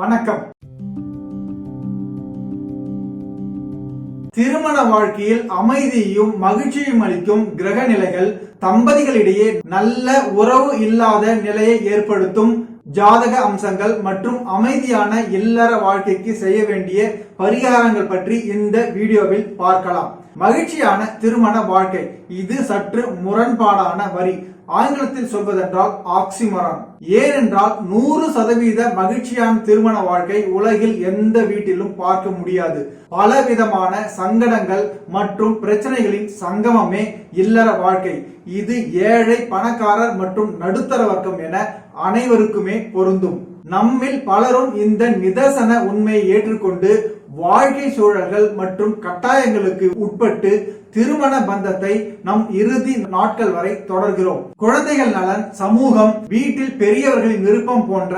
வணக்கம். திருமண வாழ்க்கையில் அமைதியையும் மகிழ்ச்சியும் அளிக்கும் கிரக நிலைகள் தம்பதிகளிடையே நல்ல உறவு இல்லாத நிலையை ஏற்படுத்தும் ஜாதக அம்சங்கள் மற்றும் அமைதியான இல்லற வாழ்க்கைக்கு செய்ய வேண்டிய பரிகாரங்கள் பற்றி இந்த வீடியோவில் பார்க்கலாம். மகிழ்ச்சியான திருமண வாழ்க்கை. இது சற்று முரண்பாடான வரி. ஆங்கிலத்தில் சொல்வதென்றால் ஆக்சிமரான் ஏனென்றால் நூறு சதவீத மகிழ்ச்சியான திருமண வாழ்க்கை உலகில் எந்த வீட்டிலும் பார்க்க முடியாது. பலவிதமான சங்கடங்கள் மற்றும் பிரச்சனைகளின் சங்கமமே இல்லற வாழ்க்கை. இது ஏழை பணக்காரர் மற்றும் நடுத்தர வர்க்கம் என அனைவருக்குமே பொருந்தும். நம்மில் பலரும் இந்த நிதர்சன உண்மையை ஏற்றுக்கொண்டு வாழ்க்கை சூழல்கள் மற்றும் கட்டாயங்களுக்கு உட்பட்டு திருமண பந்தத்தை நம் இறுதி நாட்கள் வரை தொடர்கிறோம். குழந்தைகள் நலன் சமூகம் வீட்டில் பெரியவர்களின் விருப்பம் போன்ற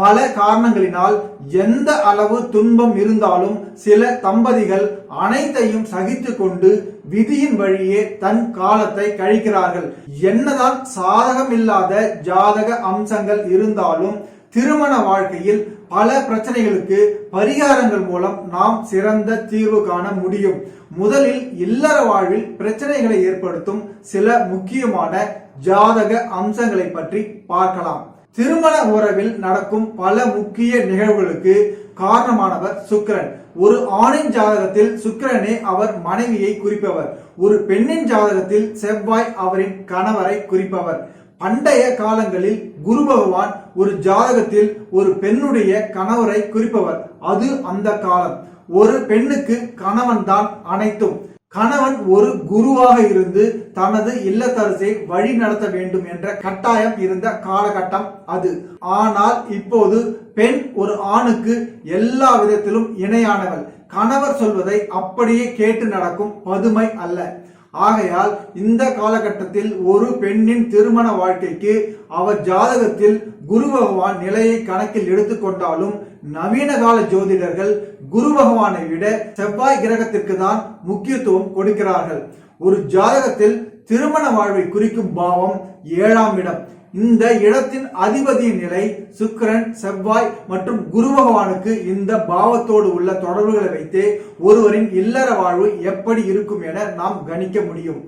பல காரணங்களினால் எந்த அளவு துன்பம் இருந்தாலும் சில தம்பதிகள் அனைத்தையும் சகித்து கொண்டு விதியின் வழியே தன் காலத்தை கழிக்கிறார்கள். என்னதான் சாதகம் இல்லாத ஜாதக அம்சங்கள் இருந்தாலும் திருமண வாழ்க்கையில் பல பிரச்சனைகளுக்கு பரிகாரங்கள் மூலம் நாம் சிறந்த தீர்வு காண முடியும். முதலில் இல்லற வாழ்வில் பிரச்சனைகளை ஏற்படுத்தும் சில முக்கியமான ஜாதக அம்சங்களை பற்றி பார்க்கலாம். திருமண உறவில் நடக்கும் பல முக்கிய நிகழ்வுகளுக்கு காரணமானவர் சுக்கிரன். ஒரு ஆணின் ஜாதகத்தில் சுக்கிரனே அவர் மனைவியை குறிப்பவர். ஒரு பெண்ணின் ஜாதகத்தில் செவ்வாய் அவரின் கணவரை குறிப்பவர். பண்டைய காலங்களில் குரு பகவான் ஒரு ஜாதகத்தில் ஒரு பெண்ணுடைய கணவரை குறிப்பவர். அது அந்த காலம். ஒரு பெண்ணுக்கு கணவன் தான் அனைத்தும். கணவன் ஒரு குருவாக இருந்து தனது இல்லத்தரசை வழி நடத்த வேண்டும் என்ற கட்டாயம் இருந்த காலகட்டம் அது. ஆனால் இப்போது பெண் ஒரு ஆணுக்கு எல்லா விதத்திலும் இணையானவள். கணவர் சொல்வதை அப்படியே கேட்டு நடக்கும் பதுமை அல்ல. ஆகையால் இந்த காலகட்டத்தில் ஒரு பெண்ணின் திருமண வாழ்க்கைக்கு அவர் ஜாதகத்தில் குரு பகவான் நிலையை கணக்கில் எடுத்துக்கொண்டாலும் நவீன கால ஜோதிடர்கள் குரு பகவானை விட செவ்வாய் கிரகத்திற்கு தான் முக்கியத்துவம் கொடுக்கிறார்கள். ஒரு ஜாதகத்தில் திருமண வாழ்வை குறிக்கும் பாவம் ஏழாம் இடம். இந்த இடத்தின் அதிபதியின் நிலை சுக்கரன் செவ்வாய் மற்றும் குரு பகவானுக்கு இந்த பாவத்தோடு உள்ள தொடர்புகளை வைத்தே ஒருவரின் இல்லற வாழ்வு எப்படி இருக்கும் என நாம் கணிக்க முடியும்.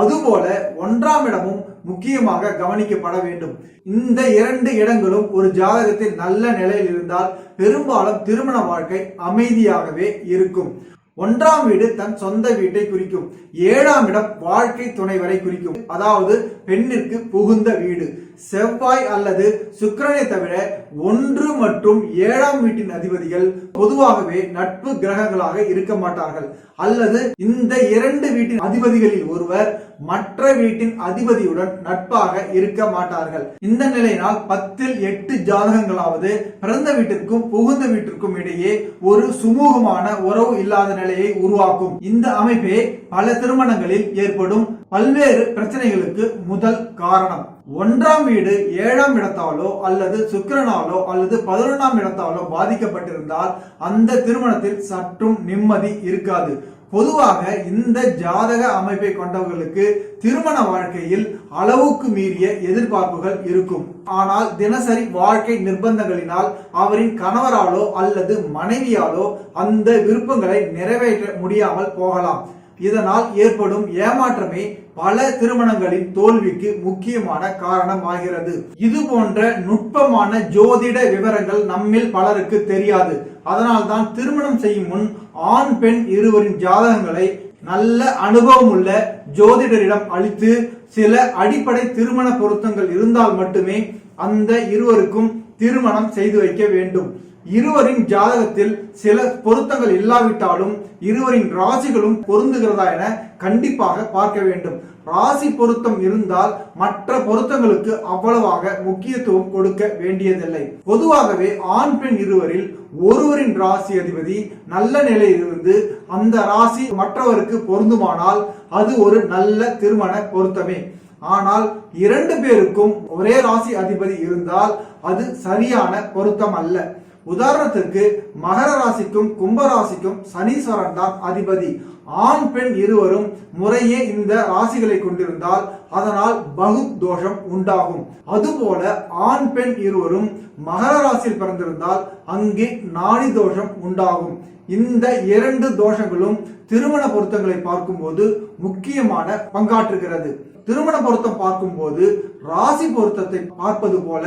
அதுபோல ஒன்றாம் இடமும் முக்கியமாக கவனிக்கப்பட வேண்டும். இந்த இரண்டு இடங்களும் ஒரு ஜாதகத்தில் நல்ல நிலையில் இருந்தால் பெரும்பாலும் திருமண வாழ்க்கை அமைதியாகவே இருக்கும். ஒன்றாம் வீடு தன் சொந்த வீட்டை குறிக்கும். ஏழாம் இடம் வாழ்க்கை துணைவரை குறிக்கும். அதாவது பெண்ணிற்கு புகுந்த வீடு. செவ்வாய் அல்லது சுக்கிரனை தவிர ஒன்று மற்றும் ஏழாம் வீட்டின் அதிபதிகள் பொதுவாகவே நட்பு கிரகங்களாக இருக்க மாட்டார்கள். அல்லது இந்த இரண்டு வீட்டின் அதிபதிகளில் ஒருவர் மற்ற வீட்டின் அதிபதியுடன் நட்பாக இருக்க மாட்டார்கள். இந்த நிலையினால் பத்தில் எட்டு ஜாதகங்களாவது பிறந்த வீட்டிற்கும் புகுந்த வீட்டிற்கும் இடையே ஒரு சுமூகமான உறவு இல்லாத நிலையை உருவாக்கும். இந்த அமைப்பே பல திருமணங்களில் ஏற்படும் பல்வேறு பிரச்சனைகளுக்கு முதல் காரணம். ஒன்றாம் வீடு ஏழாம் இடத்தாலோ அல்லது சுக்கிரனாலோ அல்லது பதினொன்றாம் இடத்தாலோ பாதிக்கப்பட்டிருந்தால் அந்த திருமணத்தில் சற்றும் நிம்மதி இருக்காது. பொதுவாக இந்த ஜாதக அமைப்பை கொண்டவர்களுக்கு திருமண வாழ்க்கையில் அளவுக்கு மீறிய எதிர்பார்ப்புகள் இருக்கும். ஆனால் தினசரி வாழ்க்கை நிர்பந்தங்களினால் அவரின் கணவராலோ அல்லது மனைவியாலோ அந்த விருப்பங்களை நிறைவேற்ற முடியாமல் போகலாம். இதனால் ஏற்படும் ஏமாற்றமே பல திருமணங்களின் தோல்விக்கு முக்கியமான காரணமாகிறது. இது போன்ற நுட்பமான ஜோதிட விவரங்கள் நம்மில் பலருக்கு தெரியாது. அதனால்தான் திருமணம் செய்யும் முன் ஆண் பெண் இருவரின் ஜாதகங்களை நல்ல அனுபவம் உள்ள ஜோதிடரிடம் அளித்து சில அடிப்படை திருமண பொருத்தங்கள் இருந்தால் மட்டுமே அந்த இருவருக்கும் திருமணம் செய்து வைக்க வேண்டும். இருவரின் ஜாதகத்தில் சில பொருத்தங்கள் இல்லாவிட்டாலும் இருவரின் ராசிகளும் பொருந்துகிறதா என கண்டிப்பாக பார்க்க வேண்டும். ராசி பொருத்தம் இருந்தால் மற்ற பொருத்தங்களுக்கு அவ்வளவாக முக்கியத்துவம் கொடுக்க வேண்டியதில்லை. பொதுவாகவே ஆண் பெண் இருவரில் ஒருவரின் ராசி அதிபதி நல்ல நிலையில் இருந்து அந்த ராசி மற்றவருக்கு பொருந்துமானால் அது ஒரு நல்ல திருமண பொருத்தமே. ஆனால் இரண்டு பேருக்கும் ஒரே ராசி அதிபதி இருந்தால் அது சரியான பொருத்தம் அல்ல உதாரணத்திற்கு மகர ராசிக்கும் கும்ப ராசிக்கும் சனீஸ்வரன் தான் அதிபதி. ஆண் பெண் இருவரும் முறையே இந்த ராசிகளை கொண்டிருந்தால் அதனால் பகு தோஷம் உண்டாகும். அதுபோல ஆண் பெண் இருவரும் மகர ராசியில் பிறந்திருந்தால் அங்கே நாடி தோஷம் உண்டாகும். இந்த இரண்டு தோஷங்களும் திருமண பொருத்தங்களை பார்க்கும்போது முக்கியமான பங்காற்றுகிறது. திருமண பொருத்தம் பார்க்கும்போது ராசி பொருத்தத்தை பார்ப்பது போல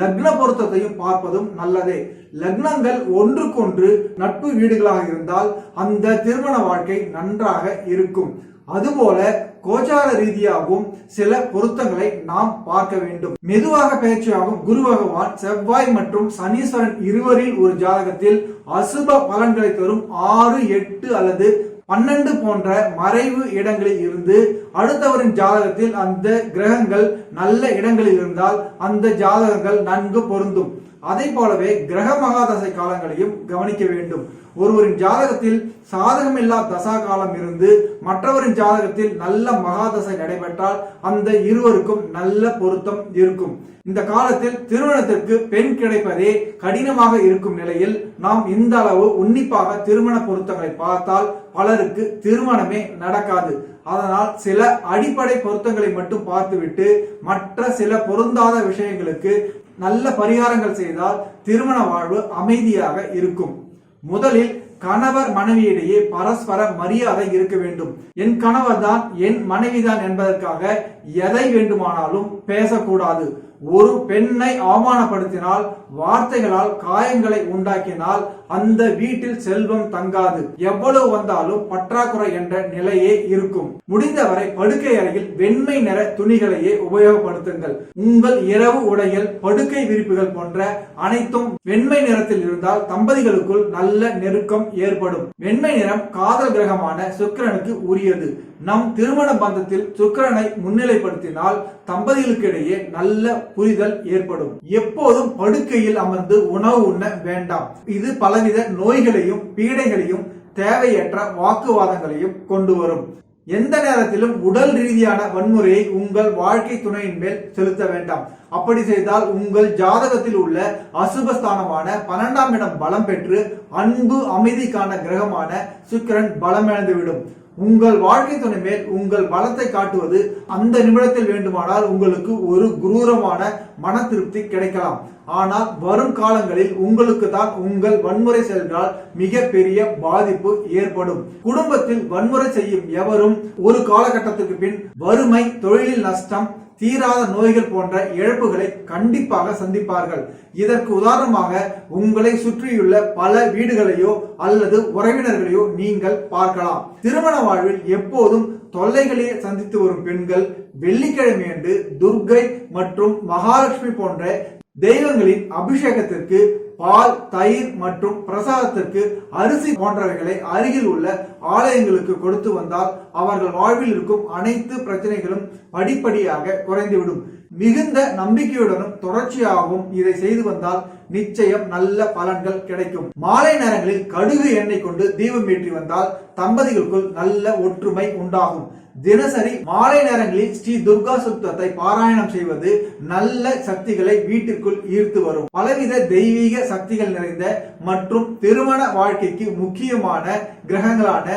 லக்ன பொருத்தத்தையும் பார்ப்பதும் நல்லதே. லக்னங்கள் ஒன்றுக்கொன்று நட்பு வீடுகளாக இருந்தால் அந்த திருமண வாழ்க்கை நன்றாக இருக்கும். அதுபோல கோச்சார ரீதியாகவும் சில பொருத்தங்களை நாம் பார்க்க வேண்டும். மெதுவாக பயிற்சியாகும் குரு பகவான் செவ்வாய் மற்றும் சனீஸ்வரன் இருவரில் ஒரு ஜாதகத்தில் அசுப பலன்களை தரும் ஆறு எட்டு அல்லது பன்னெண்டு போன்ற மறைவு இடங்களில் இருந்து அடுத்தவரின் ஜாதகத்தில் அந்த கிரகங்கள் நல்ல இடங்களில் இருந்தால் அந்த ஜாதகங்கள் நன்கு பொருந்தும். அதை போலவே கிரக மகாதசை காலங்களையும் கவனிக்க வேண்டும். ஒருவரின் ஜாதகத்தில் சாதகமில்லா தசா காலம் இருந்து மற்றவரின் ஜாதகத்தில் நல்ல மகாதசை நடைபெற்றால் அந்த இருவருக்கும் நல்ல பொருத்தம் இருக்கும். இந்த காலத்தில் திருமணத்திற்கு பெண் கிடைப்பதே கடினமாக இருக்கும் நிலையில் நாம் இந்த அளவு உன்னிப்பாக திருமண பொருத்தங்களை பார்த்தால் பலருக்கு திருமணமே நடக்காது. அதனால் சில அடிப்படை பொருத்தங்களை மட்டும் பார்த்துவிட்டு மற்ற சில பொருந்தாத விஷயங்களுக்கு நல்ல பரிகாரங்கள் செய்தால் திருமண வாழ்வு அமைதியாக இருக்கும். முதலில் கணவர் மனைவியிடையே பரஸ்பர மரியாதை இருக்க வேண்டும். என் கணவர் தான் என் மனைவிதான் என்பதற்காக எதை வேண்டுமானாலும் பேசக்கூடாது. ஒரு பெண்ணை அவமானப்படுத்தினால் வார்த்தைகளால் காயங்களை உண்டாக்கினால் அந்த வீட்டில் செல்வம் தங்காது. எவ்வளவு வந்தாலும் பற்றாக்குறை என்ற நிலையே இருக்கும். முடிந்தவரை படுக்கை அறையில் வெண்மை நிற துணிகளையே உபயோகப்படுத்துங்கள். உங்கள் இரவு உடைகள் படுக்கை விரிப்புகள் போன்ற அனைத்தும் வெண்மை நிறத்தில் இருந்தால் தம்பதிகளுக்குள் நல்ல நெருக்கம் ஏற்படும். வெண்மை நிறம் காதல் கிரகமான சுக்கிரனுக்கு உரியது. நம் திருமண பந்தத்தில் சுக்கிரனை முன்னிலைப்படுத்தினால் தம்பதிகளுக்கு இடையே நல்ல புரிதல் ஏற்படும். எப்போதும் படுக்கையில் அமர்ந்து உணவு உண்ண வேண்டாம். இது பலவித நோய்களையும் பீடைகளையும் தேவையற்ற வாக்குவாதங்களையும் கொண்டு வரும் எந்த நேரத்திலும் உடல் ரீதியான வன்முறையை உங்கள் வாழ்க்கை துணையின் மேல் செலுத்த வேண்டாம். அப்படி செய்தால் உங்கள் ஜாதகத்தில் உள்ள அசுபஸ்தானமான பன்னெண்டாம் இடம் பலம் பெற்று அன்பு அமைதிக்கான கிரகமான சுக்கிரன் பலமிழந்துவிடும் உங்கள் வாழ்க்கை துணை மேல் உங்கள் பலத்தை காட்டுவது அந்த நிமிடத்தில் வேண்டுமானால் உங்களுக்கு ஒரு குரூரமான மன திருப்தி கிடைக்கலாம். ஆனால் வரும் காலங்களில் உங்களுக்கு தான் உங்கள் வன்முறை சென்றால் மிக பெரிய பாதிப்பு ஏற்படும். குடும்பத்தில் வன்முறை செய்யும் எவரும் ஒரு காலகட்டத்துக்கு பின் வறுமை தொழிலில் நஷ்டம் தீராத நோய்கள் போன்ற இழப்புகளை கண்டிப்பாக சந்திப்பார்கள். இதற்கு உதாரணமாக உங்களை சுற்றியுள்ள பல வீடுகளையோ அல்லது உறவினர்களையோ நீங்கள் பார்க்கலாம். திருமண வாழ்வில் எப்போதும் தொல்லைகளையே சந்தித்து வரும் பெண்கள் வெள்ளிக்கிழமையன்று துர்கை மற்றும் மகாலட்சுமி போன்ற தெய்வங்களின் அபிஷேகத்திற்கு பால் தயிர் மற்றும் பிரசாதத்திற்கு அரிசி போன்றவைகளை அருகில் உள்ள ஆலயங்களுக்கு கொடுத்து வந்தால் அவர்கள் வாழ்வில் இருக்கும் அனைத்து பிரச்சனைகளும் படிப்படியாக குறைந்துவிடும். மிகுந்த நம்பிக்கையுடனும் தொடர்ச்சியாகவும் இதை செய்து வந்தால் நிச்சயம் நல்ல பலன்கள் கிடைக்கும். மாலை நேரங்களில் கடுகு எண்ணெய் கொண்டு தீபம் ஏற்றி வந்தால் தம்பதிகளுக்குள் நல்ல ஒற்றுமை உண்டாகும். தினசரி மாலை நேரங்களில் ஸ்ரீ துர்கா சுத்தத்தை பாராயணம் செய்வது நல்ல சக்திகளை வீட்டிற்குள் ஈர்த்து வரும். பலவித தெய்வீக சக்திகள் நிறைந்த மற்றும் திருமண வாழ்க்கைக்கு முக்கியமான கிரகங்களான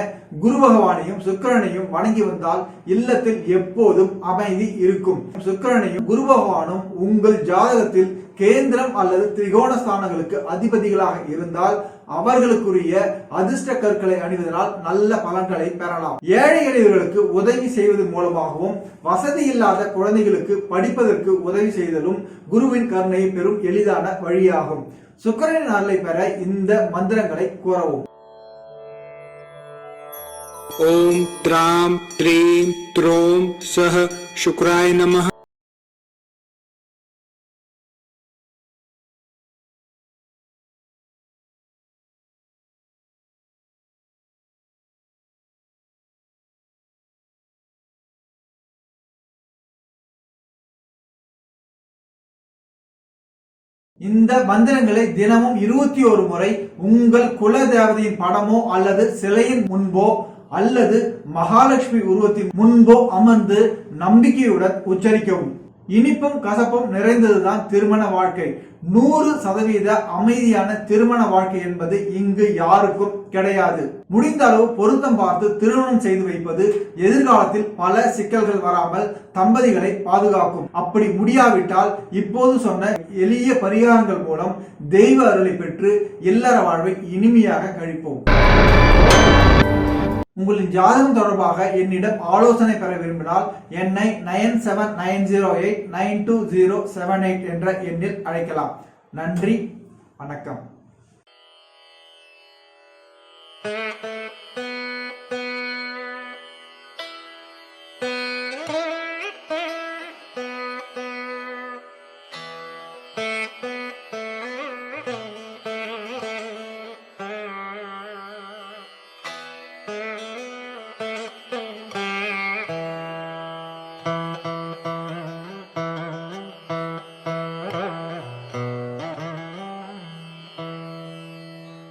குரு பகவானையும் சுக்கரனையும் வணங்கி வந்தால் இல்லத்தில் எப்போதும் அமைதி இருக்கும். சுக்கரனையும் குரு பகவானும் உங்கள் ஜாதகத்தில் கேந்திரம் அல்லது திரிகோண ஸ்தானங்களுக்கு அதிபதிகளாக இருந்தால் அவர்களுக்குரிய அதிர்ஷ்ட கற்களை அணிவதனால் நல்ல பலன்களை பெறலாம். ஏழை எளியவர்களுக்கு உதவி செய்வதன் மூலமாகவும் வசதி இல்லாத குழந்தைகளுக்கு படிப்பதற்கு உதவி செய்தலும் குருவின் கருணையை பெறும் எளிதான வழியாகும். சுக்கரனின் அருளை பெற இந்த மந்திரங்களை கூறவும். ॐ त्रां त्रीं त्रों सः शुक्राय नमः இந்த மந்திரங்களை தினமும் இருபத்தி ஒரு முறை உங்கள் குல தேவதையின் படமோ அல்லது சிலையின் முன்போ அல்லது மகாலட்சுமி உருவத்தின் முன்போ அமர்ந்து நம்பிக்கையுடன் உச்சரிக்கவும். இனிப்பும் கசப்பும் நிறைந்ததுதான் திருமண வாழ்க்கை. நூறு சதவீத அமைதியான திருமண வாழ்க்கை என்பது இங்கு யாருக்கும் கிடையாது. முடிந்த அளவு பொருத்தம் பார்த்து திருமணம் செய்து வைப்பது எதிர்காலத்தில் பல சிக்கல்கள் வராமல் தம்பதிகளை பாதுகாக்கும். அப்படி முடியாவிட்டால் இப்போது சொன்ன எளிய பரிகாரங்கள் மூலம் தெய்வ அருளை பெற்று இல்லற வாழ்வை இனிமையாக கழிப்போம். உங்களின் ஜாதகம் தொடர்பாக என்னிடம் ஆலோசனை பெற விரும்பினால் என்னை nine seven nine zero eight nine two zero seven eight என்ற எண்ணில் அழைக்கலாம். நன்றி. வணக்கம்.